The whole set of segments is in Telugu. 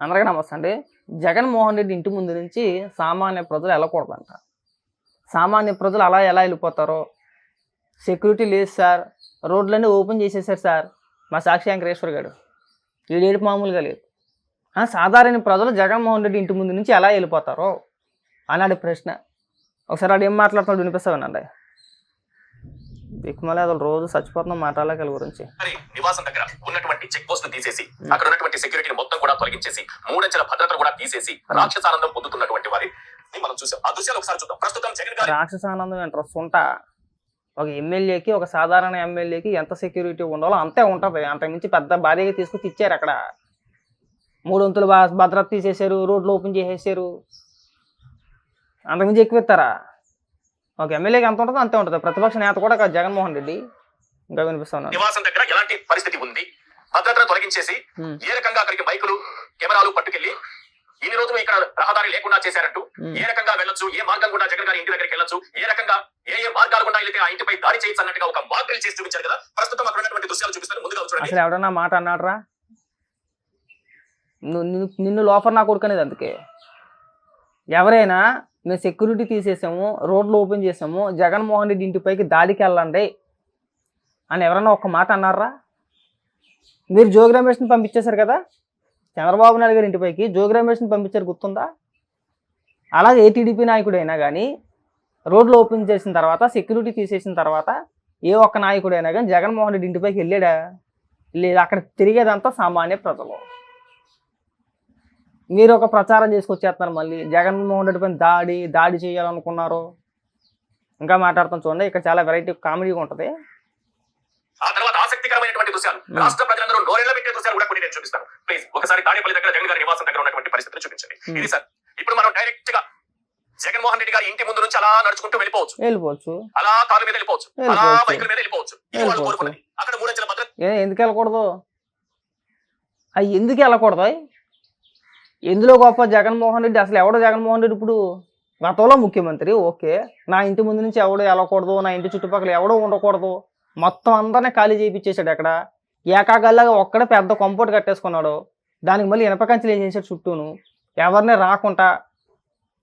అందరికీ నమస్తే అండి. జగన్మోహన్ రెడ్డి ఇంటి ముందు నుంచి సామాన్య ప్రజలు వెళ్ళకూడదంట. సామాన్య ప్రజలు అలా ఎలా వెళ్ళిపోతారో? సెక్యూరిటీ లేదు సార్. రోడ్లన్నీ ఓపెన్ చేసేసారు సార్. మా సాక్షి వెంకటేశ్వర గారు. వీడేడు మామూలుగా లేదు. సాధారణ ప్రజలు జగన్మోహన్ రెడ్డి ఇంటి ముందు నుంచి ఎలా వెళ్ళిపోతారో? అన్నాడు ప్రశ్న. ఒకసారి వాడు ఏం మాట్లాడుతున్నాడు వినిపిస్తామనండి దిక్కుమలే అసలు రోజు చచ్చిపోతున్నాం మాట్లాడలేక గురించి. నివాసం దగ్గర ఉన్నటువంటి చెక్ పోస్ట్ తీసేసి అక్కడ ఉన్నటువంటి సెక్యూరిటీని మొత్తం కూడా తొలగించేసి మూడంచెల భద్రతను కూడా తీసేసి రాక్షసానందం పొందుతున్నటువంటి వారిని మనం చూసాం. ఆ దృశ్యాలు ఒకసారి చూద్దాం. ప్రస్తుతం జగన్ గారి రాక్షసానందం ఇంట్రెస్ట్ ఉంటా. ఒక ఎమ్మెల్యేకి ఒక సాధారణ ఎమ్మెల్యేకి ఎంత సెక్యూరిటీ ఉండాలో అంతే ఉంటుంది. అంతకుమించి పెద్ద భారీగా తీసుకొచ్చి ఇచ్చారు అక్కడ. మూడు వంతులు బా- భద్రత తీసేశారు రోడ్లు ఓపెన్ చేసేసారు అంతకుమించి ఎక్కువ ఇస్తారా? ఒక ఎమ్మెల్యేకి ఎంత ఉంటుందో అంతే ఉంటుంది. ప్రతిపక్ష నేత కూడా జగన్మోహన్ రెడ్డి. ఇంకా వినిపిస్తున్నాను నివాసం దగ్గర ఎలాంటి పరిస్థితి ఉంది? భద్రతను తొలగించేసి. ఏ రకంగా అక్కడికి బైకులు కెమెరాలు పట్టుకెళ్ళి ఇన్ని రోజులు ఇక్కడ రహదారి లేకుండా చేశారంటూ. ఏ రకంగా వెళ్ళొచ్చు ఏ మార్గం గుండా జగన్ గారి ఇంటి దగ్గరికి వెళ్ళొచ్చు ఏ రకంగా ఏ ఏ మార్గాలు గుండా వెళ్తే ఆ ఇంటిపై దాడి చేయొచ్చు అన్నట్టుగా ఒక మార్గం చేసి చూపించారు కదా. ప్రస్తుతం అక్కడ ఉన్నటువంటి దృశ్యాలు చూపిస్తాను ముందుగా చూడండి. అసలు ఎవడన్నా మాట అన్నాడరా? నిన్ను- లోపల నా కొడుకు అనేది అందుకే. ఎవరైనా మేము సెక్యూరిటీ తీసేసాము రోడ్లు ఓపెన్ చేసాము జగన్మోహన్ రెడ్డి ఇంటిపైకి దాడికి వెళ్ళండి అని ఎవరన్నా ఒక్క మాట అన్నారా మీరు జోగి రమేష్ని పంపించేశారు కదా? చంద్రబాబు నాయుడు గారి ఇంటిపైకి జోగి రమేష్ని పంపించారు గుర్తుందా? అలాగే ఏటీడీపీ నాయకుడైనా కానీ రోడ్లు ఓపెన్ చేసిన తర్వాత సెక్యూరిటీ తీసేసిన తర్వాత ఏ ఒక్క నాయకుడైనా కానీ జగన్మోహన్ రెడ్డి ఇంటిపైకి వెళ్ళాడా? లేదు అక్కడ తిరిగేదంతా సామాన్య ప్రజలు. మీరు ఒక ప్రచారం చేసుకొచ్చేస్తున్నారు మళ్ళీ. జగన్మోహన్ రెడ్డి పైన దాడి దాడి చేయాలనుకున్నారు. ఇంకా మాట్లాడుతాం చూడండి. ఇక్కడ చాలా వెరైటీ కామెడీగా ఉంటుంది. దృశ్యాలు. రాష్ట్ర ప్రజలందరూ నోరెళ్ళ పెట్టే దృశ్యాలు కూడా కొన్ని నేను చూపిస్తాను. ప్లీజ్ ఒకసారి తాడేపల్లి దగ్గర జగన్ గారి నివాసం దగ్గర ఉన్నటువంటి పరిస్థితిని చూపించండి. ఇది సార్ ఇప్పుడు మనం డైరెక్ట్గా జగన్మోహన్ రెడ్డి గారి ఇంటి ముందు నుంచి అలా నడుచుకుంటూ వెళ్ళిపోవచ్చు. వెళ్ళిపోవచ్చు. అలా కారు మీద వెళ్ళిపోవచ్చు. అలా వెళ్ళిపోవచ్చు. బైకుల మీద వెళ్ళిపోవచ్చు. వాళ్ళు. కోరుకున్నది. అక్కడ మూడంచెల భద్రత. ఎందుకు వెళ్ళకూడదు? అవి ఎందుకు వెళ్ళకూడదు? ఎందులో గొప్ప జగన్మోహన్ రెడ్డి? అసలు ఎవడో జగన్మోహన్ రెడ్డి ఇప్పుడు? గతంలో ముఖ్యమంత్రి ఓకే. నా ఇంటి ముందు నుంచి ఎవడో వెళ్ళకూడదు? నా ఇంటి చుట్టుపక్కల ఎవడో ఉండకూడదు? మొత్తం అందరినీ ఖాళీ చేయించేశాడు అక్కడ. ఏకాగల్లాగా ఒక్కడే పెద్ద కంపోర్ట్ కట్టేసుకున్నాడు. దానికి మళ్ళీ ఇనప కంచెలు ఏం చేశాడు చుట్టూను. ఎవరిని రాకుండా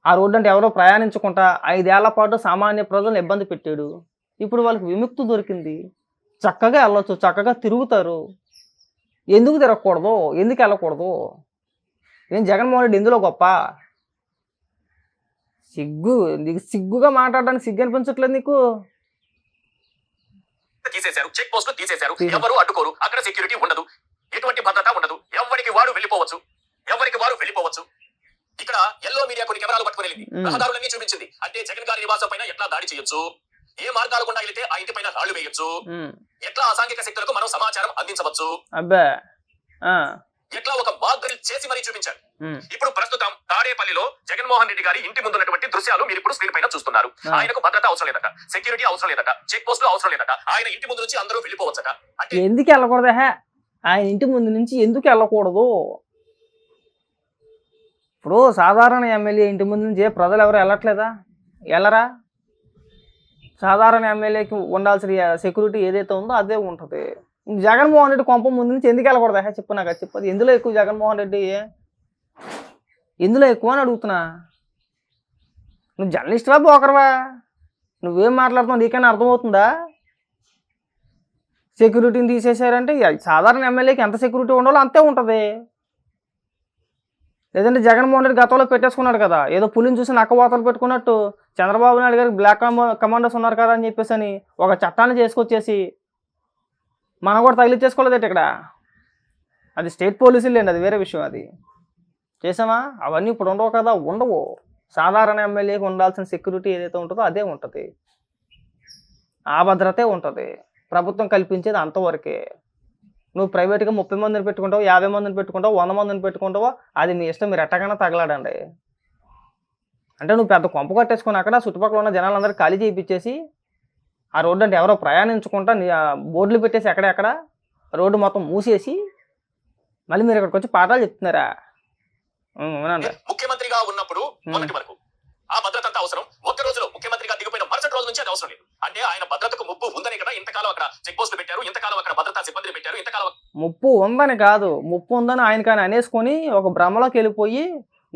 ఆ రోడ్డు అంటే ఎవరో ప్రయాణించకుండా ఐదేళ్ళ పాటు సామాన్య ప్రజలను ఇబ్బంది పెట్టాడు. ఇప్పుడు వాళ్ళకి విముక్తి దొరికింది. చక్కగా వెళ్ళొచ్చు చక్కగా తిరుగుతారు. ఎందుకు తిరగకూడదు? ఎందుకు వెళ్ళకూడదు? నేను జగన్మోహన్ రెడ్డి ఎందులో గొప్ప? సిగ్గు నీకు సిగ్గుగా మాట్లాడడానికి సిగ్గు అనిపించట్లేదు నీకు? తీసేశారు. చెక్ పోస్ట్ తీసేశారు. ఎవరు అడ్డుకోరు. అక్కడ సెక్యూరిటీ ఉండదు. ఎటువంటి భద్రత ఉండదు. ఎవరికి వాడు వెళ్ళిపోవచ్చు? ఎవరికి వారు వెళ్ళిపోవచ్చు? ఇక్కడ ఎల్లో మీడియా కొన్ని కెమెరాలు పట్టుకుని వెళ్ళింది. రహదారులన్నీ చూపించింది. అంటే జగన్ గారి నివాసం పైన ఎట్లా దాడి చేయొచ్చు? ఏ మార్గాలు గుండా వెళ్తే ఆ ఇంటి పైన రాళ్ళు వేయొచ్చు? ఎట్లా అసాంఘిక శక్తులకు మనం సమాచారం అందించవచ్చు? అబ్బా. ఆ, ఎట్లా ఒక మార్గం చేసి మరీ చూపించారు ఇప్పుడు ప్రస్తుతం తాడేపల్లిలో జగన్మోహన్ రెడ్డి గారి ఇంటి ముందున్నటువంటి దృశ్యాలు మీరు ఇప్పుడు స్క్రీన్ పైన చూస్తున్నారు. ఆయనకు భద్రత అవసరం లేదట సెక్యూరిటీ అవసరం లేదట చెక్ పోస్టులు అవసరం లేదట ఆయన ఇంటి ముందు నుంచి అందరూ వెళ్ళిపోవచ్చట. అంటే ఎందుకు వెళ్ళకూడదు? ఆయన ఇంటి ముందు నుంచి ఎందుకు వెళ్ళకూడదు? ఇప్పుడు సాధారణ ఎమ్మెల్యే ఇంటి ముందు నుంచి ప్రజలు ఎవరు వెళ్ళట్లేదా? వెళ్ళరా? సాధారణ ఎమ్మెల్యేకి ఉండాల్సిన సెక్యూరిటీ ఏదైతే ఉందో అదే ఉంటుంది. జగన్మోహన్ రెడ్డి కొంప ముందు నుంచి ఎందుకు వెళ్ళకూడదు? హే చెప్పు నాకు చెప్పదు ఎందులో ఎక్కువ జగన్మోహన్ రెడ్డి? ఎందులో ఎక్కువ అని అడుగుతున్నా. నువ్వు జర్నలిస్ట్వా బోకర్వా. నువ్వేం మాట్లాడుతున్నావు? నీకైనా అర్థమవుతుందా? సెక్యూరిటీని తీసేశారంటే సాధారణ ఎమ్మెల్యేకి ఎంత సెక్యూరిటీ ఉండాలో అంతే ఉంటుంది. లేదంటే జగన్మోహన్ రెడ్డి గతంలో పెట్టేసుకున్నాడు కదా. ఏదో పులిని చూసి నక్కవాతలు పెట్టుకున్నట్టు చంద్రబాబు నాయుడు గారికి బ్లాక్ కమాండర్స్ ఉన్నారు కదా అని చెప్పేసి అని ఒక చట్టాన్ని చేసుకొచ్చేసి మనం కూడా తగిలిచ్చేసుకోలేదు ఇక్కడ? అది స్టేట్ పోలీసులేండి అది వేరే విషయం అది. చేసామా? అవన్నీ ఇప్పుడు ఉండవు కదా ఉండవు. సాధారణ ఎమ్మెల్యేకి ఉండాల్సిన సెక్యూరిటీ ఏదైతే ఉంటుందో అదే ఉంటుంది. ఆ భద్రతే ఉంటుంది. ప్రభుత్వం కల్పించేది అంతవరకే. నువ్వు ప్రైవేట్గా ముప్పై మందిని పెట్టుకుంటావు యాభై మందిని పెట్టుకుంటావు వంద మందిని పెట్టుకుంటావో అది మీ ఇష్టం మీరు ఎట్టకైనా తగలాడండి. అంటే నువ్వు పెద్ద కొంప కట్టేసుకుని అక్కడ చుట్టుపక్కల ఉన్న జనాలందరూ ఖాళీ చేయించేసి ఆ రోడ్డు అంటే ఎవరో ప్రయాణించకుండా బోర్డులు పెట్టేసి ఎక్కడెక్కడ రోడ్డు మొత్తం మూసేసి మళ్ళీ మీరు ఇక్కడికి వచ్చి పాఠాలు చెప్తున్నారా? అవునండి ముఖ్యమంత్రిగా ఉన్నప్పుడు మొన్నటి వరకు ఆ భద్రత అంతా అవసరం. ఒక్క రోజులో ముఖ్యమంత్రిగా దిగిపోయిన మరుసటి రోజు నుంచి అది అవసరం లేదు. అంటే ఆయన భద్రతకు ముప్పు ఉందని కదా ఇంతకాలం అక్కడ చెక్ పోస్టులు పెట్టారు ఇంతకాలం అక్కడ భద్రతా సిబ్బందిని పెట్టారు ఇంతకాలం ముప్పు ఉందని కాదు. ముప్పు ఉందని ఆయన కానీ అనేసుకొని ఒక భ్రమలోకి వెళ్ళిపోయి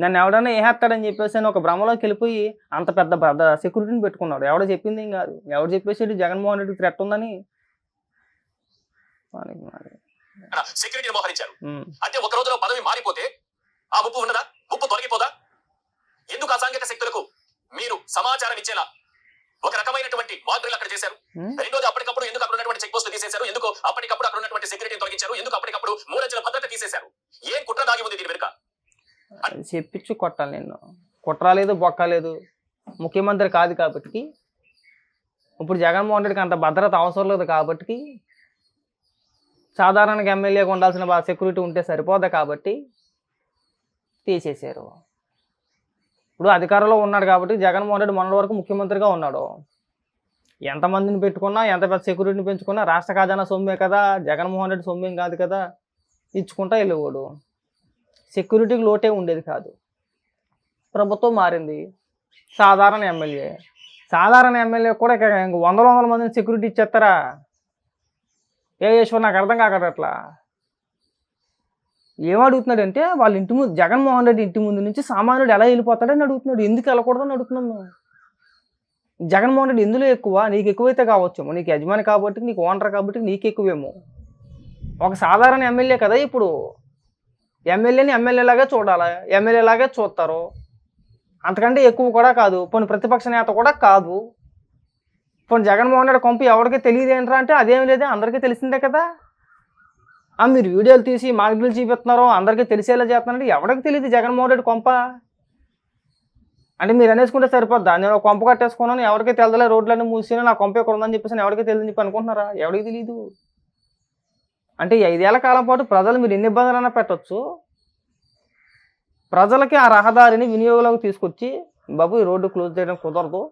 నన్ను ఎవడైనా ఏహేస్తాడని చెప్పేసి అని ఒక భ్రమలోకి వెళ్ళిపోయి అంత పెద్ద పెద్ద సెక్యూరిటీని పెట్టుకున్నాడు. ఎవడ చెప్పింది ఏం కాదు. ఎవడు చెప్పేసి జగన్మోహన్ రెడ్డి థ్రెట్ ఉందని. సెక్యూరిటీని మోహరించారు. అంటే ఒక రోజులో పదవి మారిపోతే ఆ ముప్పు ఉండదా? ముప్పు తొలగిపోదా? ఎందుకు అసాంఘిక శక్తులకు మీరు సమాచారం ఇచ్చేలా ఒక రకమైనటువంటి మాడ్రిల్ అక్కడ చేశారు. రెండోది అప్పటికప్పుడు ఎందుకు అక్కడ ఉన్నటువంటి చెక్ పోస్ట్ తీసేశారు? ఎందుకు అప్పటికప్పుడు అక్కడ ఉన్నటువంటి సెక్యూరిటీని తొలగించారు? ఎందుకు అప్పటికప్పుడు మూడంచెల భద్రత తీసేశారు? ఏం కుట్ర దాగి ఉంది దీని వెనుక? చెప్పించు కొట్టాలి నేను కుట్రాలేదు బొక్కలేదు. ముఖ్యమంత్రి కాదు కాబట్టి ఇప్పుడు జగన్మోహన్ రెడ్డికి అంత భద్రత అవసరం లేదు కాబట్టి సాధారణంగా ఎమ్మెల్యేగా ఉండాల్సిన బాగా సెక్యూరిటీ ఉంటే సరిపోదా కాబట్టి తీసేశారు. ఇప్పుడు అధికారంలో ఉన్నాడు కాబట్టి జగన్మోహన్ రెడ్డి మొన్నటి వరకు ముఖ్యమంత్రిగా ఉన్నాడు. ఎంతమందిని పెట్టుకున్నా ఎంత పెద్ద సెక్యూరిటీని పెంచుకున్నా రాష్ట్ర ఖజానా సొమ్మే కదా జగన్మోహన్ రెడ్డి సొమ్మేం కాదు కదా ఇచ్చుకుంటా వెళ్ళేవాడు. సెక్యూరిటీకి లోటే ఉండేది కాదు. ప్రభుత్వం మారింది. సాధారణ ఎమ్మెల్యే. సాధారణ ఎమ్మెల్యే కూడా ఇక ఇంక వందల వందల మందిని సెక్యూరిటీ ఇచ్చేస్తారా? ఏ ఈశ్వర్ నాకు అర్థం కాకట అట్లా. ఏమడుగుతున్నాడంటే వాళ్ళ ఇంటి ముందు జగన్మోహన్ రెడ్డి ఇంటి ముందు నుంచి సామాన్యుడు ఎలా వెళ్ళిపోతాడని అడుగుతున్నాడు. ఎందుకు వెళ్ళకూడదని అడుగుతున్నాం మేము? జగన్మోహన్ రెడ్డి ఎందులో ఎక్కువ? నీకు ఎక్కువైతే కావచ్చు నీకు యజమాని కాబట్టి నీకు ఓనర్ కాబట్టి నీకు ఎక్కువేమో. ఒక సాధారణ ఎమ్మెల్యే కదా ఇప్పుడు. ఎమ్మెల్యేని ఎమ్మెల్యేలాగా చూడాలి? ఎమ్మెల్యేలాగా చూస్తారు. అంతకంటే ఎక్కువ కూడా కాదు. పోనీ ప్రతిపక్ష నేత కూడా కాదు. పోనీ జగన్మోహన్ రెడ్డి కొంప ఎవరికి తెలియదు ఏంట్రా అంటే అదేం లేదు అందరికీ తెలిసిందే కదా. ఆ మీరు వీడియోలు తీసి మాగ్డీలు చూపిస్తున్నారు అందరికీ తెలిసేలా చేస్తున్నారంటే ఎవరికి తెలియదు జగన్మోహన్ రెడ్డి కొంప? అంటే మీరు అనేసుకుంటే సరిపోద్దా? నేను ఒక కొంప కట్టేసుకున్నాను ఎవరికి తెలదలే రోడ్లన్నీ మూసినా నా కొంప ఎక్కడ ఉందని చెప్పేసి ఎవరికి తెలియదు చెప్పి అనుకుంటున్నారా? ఎవరికి తెలియదు అంటే ఈ ఐదేళ్ళ కాలం పాటు ప్రజలు మీరు ఎన్ని ఇబ్బందులైనా పెట్టొచ్చు. ప్రజలకి ఆ రహదారిని వినియోగంలోకి తీసుకొచ్చి బాబు ఈ రోడ్డు క్లోజ్ చేయడం కుదరదు.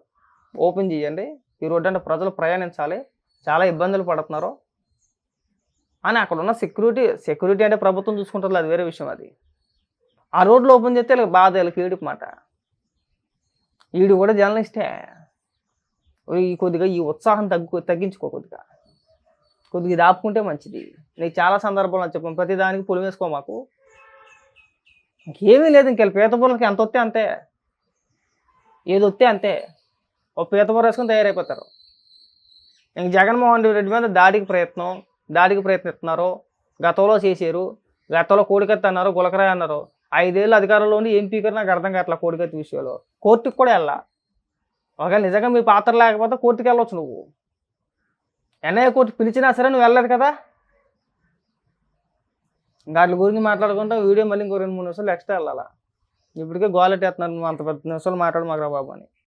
ఓపెన్ చేయండి. ఈ రోడ్డు అంటే ప్రజలు ప్రయాణించాలి. చాలా ఇబ్బందులు పడుతున్నారు. అని అక్కడ ఉన్న సెక్యూరిటీ సెక్యూరిటీ అంటే ప్రభుత్వం చూసుకుంటుంది. అది వేరే విషయం అది. ఆ రోడ్లు ఓపెన్ చేస్తే వీళ్ళకి బాధ వీళ్ళకి ఏడుపు మాట. వీడు కూడా జర్నలిస్టే. ఈ కొద్దిగా ఈ ఉత్సాహం తగ్గు తగ్గించుకో కొద్దిగా. కొద్దిగా ఇది ఆపుకుంటే మంచిది. నీకు చాలా సందర్భాల్లో చెప్పాను. ప్రతి దానికి పులి వేసుకో మాకు. ఇంకేమీ లేదు ఇంకెళ్ళి పీతపూరలకి ఎంత వస్తే అంతే. ఏది వస్తే అంతే. ఒక పీతపూర వేసుకొని తయారైపోతారు. ఇంక జగన్మోహన్ రెడ్డి మీద దాడికి ప్రయత్నం దాడికి ప్రయత్నిస్తున్నారు. గతంలో చేశారు. గతంలో కోడికత్తి అన్నారు గులకరాయ్ అన్నారు. ఐదేళ్ళు అధికారంలో ఉండి ఏం పీకర్ నాకు అర్థం కావట్లా కోడికత్తి విషయంలో. కోర్టుకి కూడా వెళ్ళా ఒకవేళ నిజంగా మీ పాత్ర లేకపోతే కోర్టుకి వెళ్ళొచ్చు నువ్వు. ఎన్ఐఏ కోర్టు పిలిచినా సరే నువ్వు వెళ్ళలేదు కదా? వాటి గురించి మాట్లాడుకుంటా వీడియో మళ్ళీ ఇంకో రెండు మూడు నిమిషాలు ఎక్స్ట్రా వెళ్ళాలా? ఇప్పటికే గోలెట్టేస్తున్నాను నువ్వు అంత పెద్ద నిమిషాలు మాట్లాడు మాకు బాబు అని.